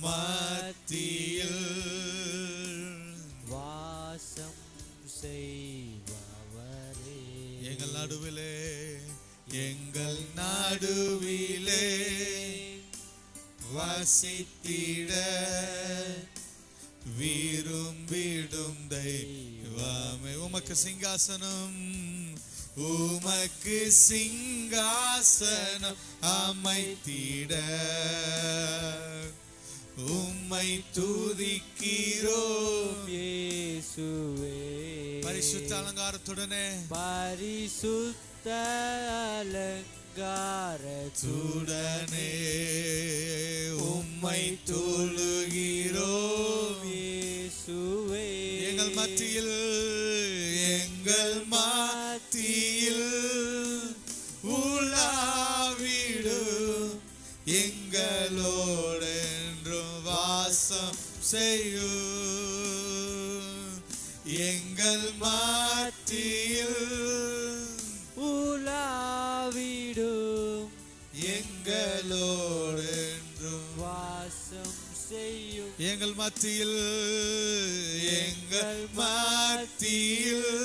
மத்தியில் வாசம் செய்பவரே. எங்கள் நடுவிலே எங்கள் நடுவிலே வசித்திட விரும்பிடும் தெய்வமே. உமக்கு சிங்காசனம் உமக்கு சிங்காசனம் அமைத்திட. உம்மை துதிக்கிறோம். இயேசுவே. பரிசுத்த அலங்காரத்துடனே. பரிசுத்த அலங்காரத்துடனே. துடனே உம்மை தொழுகிறோம். இயேசுவே. எங்கள் மத்தியில் எங்கள் மத்தியில் உலாவிடும். எங்களோடு என்றும் வாசம் செய்யும் எங்கள் மத்தியில் உலாவிடும். எங்களோடு என்றும் வாசம் செய்யும். எங்கள் மத்தியில் எங்கள் மத்தியில்